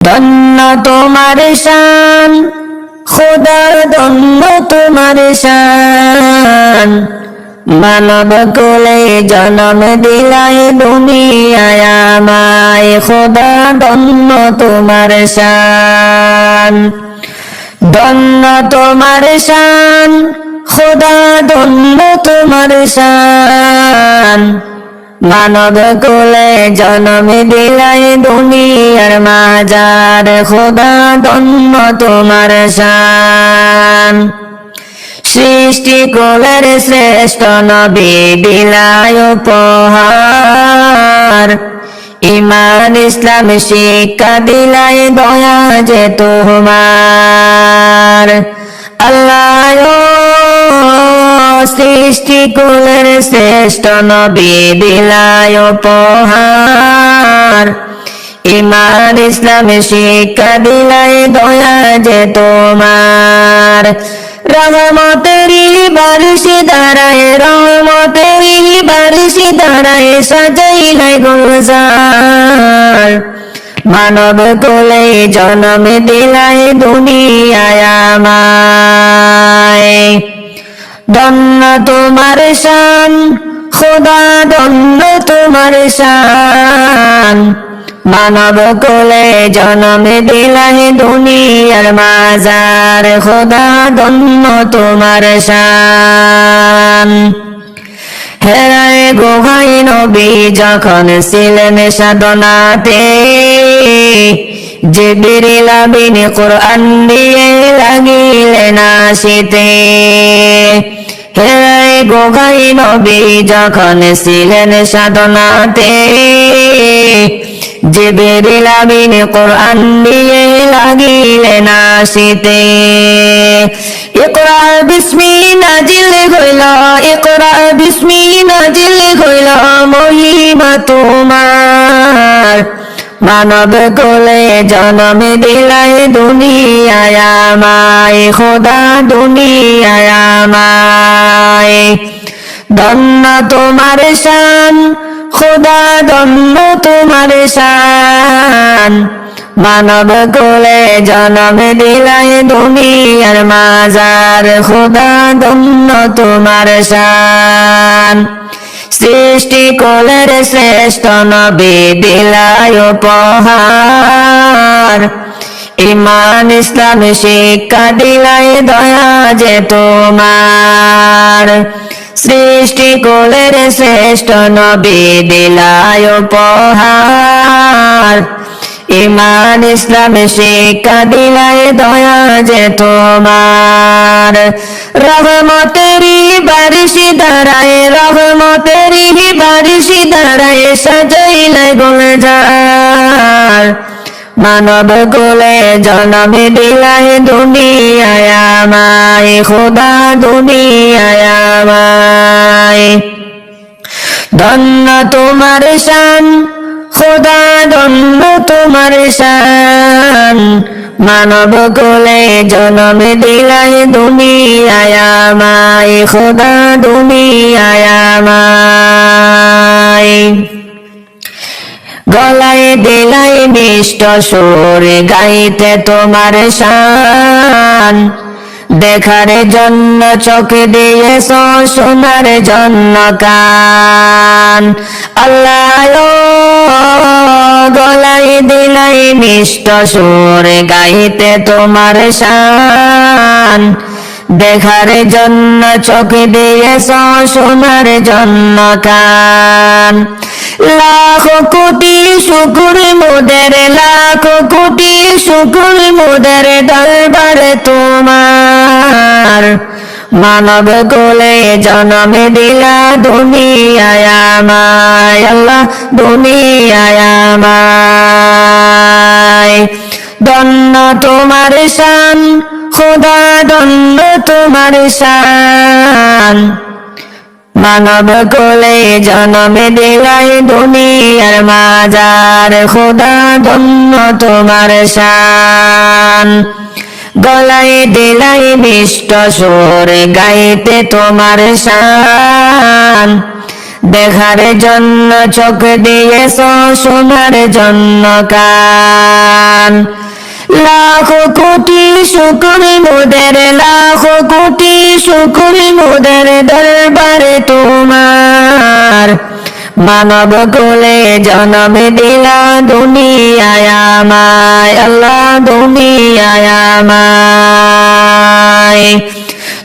ধন্য তোমার শান, খোদার ধন্য তোমার শান। মানব কোলে জনম দিলায় দুনিয়ায় আমায়, খোদা ধন্য তোমার শান। ধন্য তোমার শান, খোদা ধন্য তোমার শান। মানব কোলে জনম দিলাই দুনিয়ার মাজার, খোদা ধন্য তোমার শান। সৃষ্টি কোলের শ্রেষ্ঠ নবী দিলায় উপহার। ইমান ইসলাম, শিক্ষা দিলাই দয়া যে তোমার। আল্লাহ সৃষ্টি কুলের শ্রেষ্ঠ নবী দিলায় উপহার। ইমান ইসলাম, শিক্ষা দিলাই দয়া যে তোমার। রহমতেরি বারিশি দাঁড়ায় রহমতেরি বারিশি দাঁড়ায় সাজাইলাই গুলজার। মানব কোলে জনম দিলাই দুনিয়ায় আমায়। ধন্য তোমার শান, খোদা ধন্য তোমার শান। মানব কোলে জনম দিলাই দুনিয়ার মাজার, খোদা ধন্য তোমার শান। হেরায় গোহাই নবী যখন ছিলেন সাধনাতে যে বিরিলাবিন কোরআন দিয়ে লাগিলেন আসিতে গোহাই নবী যখন ছিলেন সাধনাতে যে বেরিলাবিন কোরআন দিয়ে লাগিলেন আসিতে। ইকরা বিস্মি নাজিল হইল ইকরা বিস্মি নাজিল হইল মহিমা তোমার। মানব কোলে জনম দিলাই দুনিয়ায় আমায়, খোদা দুনিয়ায় আমায়। ধন্য তোমার শান, খোদা ধন্য তোমার শান। মানব কোলে জনম দিলাই দুনিয়ার মাজার, খোদা ধন্য তোমার শান। সৃষ্টি কোলের শ্রেষ্ঠ নবী দিলাই উপহার। ইমান ইসলাম, শিক্ষা দিলাই দয়া যে তোমার। সৃষ্টি কোলের শ্রেষ্ঠ নবী দিলাই উপহার। ইমান ইসলাম, শিক্ষা দিলাই দয়া যে তোমার। রহমতেরি বারিশি দাঁড়ায় রহমতেরি বারিশি দাঁড়ায় সাজাইলে গুলজার। মানব গোলে জনম দিলাই দুনিয়ায় আমায়, খোদা দুনিয়ায় আমায়। ধন্য তোমার শান, খোদা ধন্য তোমার শান। মানব কোলে জনম দিলাই তুমি আয়ামাই খোদা তুমি আয়ামাই গলায় দিলাই মিষ্ট সুর, গাইতে তোমার শান। দেখার জন্য চোখ দিয়েছ শোনার জন্য কান গলায় দিলাই মিষ্ট সুর গাইতে তোমার শান। দেখার জন্য চোখ দিয়েছ শোনার জন্য কান লাখ কোটি শুকুর মোদের লাখ কোটি শুকুর মোদের দরবার তোমার। মানব কোলে জনম দিলা দুনিয়ায় আমায়, আল্লাহ দুনিয়ায় ধন্য তোমার শান, খোদা ধন্য তোমার শান। মানব কোলে জনম দিলাই দুনিয়ার মাজার, খোদা ধন্য তোমার শান। গলায় দিলাই মিষ্ট সুর, গাইতে তোমার শান। দেখার জন্য চোখ দিয়েছ, শোনার জন্য কান। লাখো কোটি শুকুর মোদের, লাখ শুকুর মোদের দরবারে তোমার। মানব কোলে জনম দিলা দুনিয়ায় আমায়, আল্লাহ দুনিয়ায় আমায়।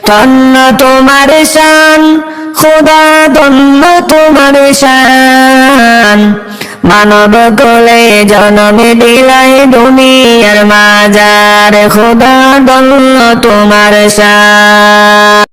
ধন্য তোমার শান, খোদা ধন্য তোমার শান। মানব কোলে জনম দিলাই দুনিয়ার মাজার খোদা দল তোমার শান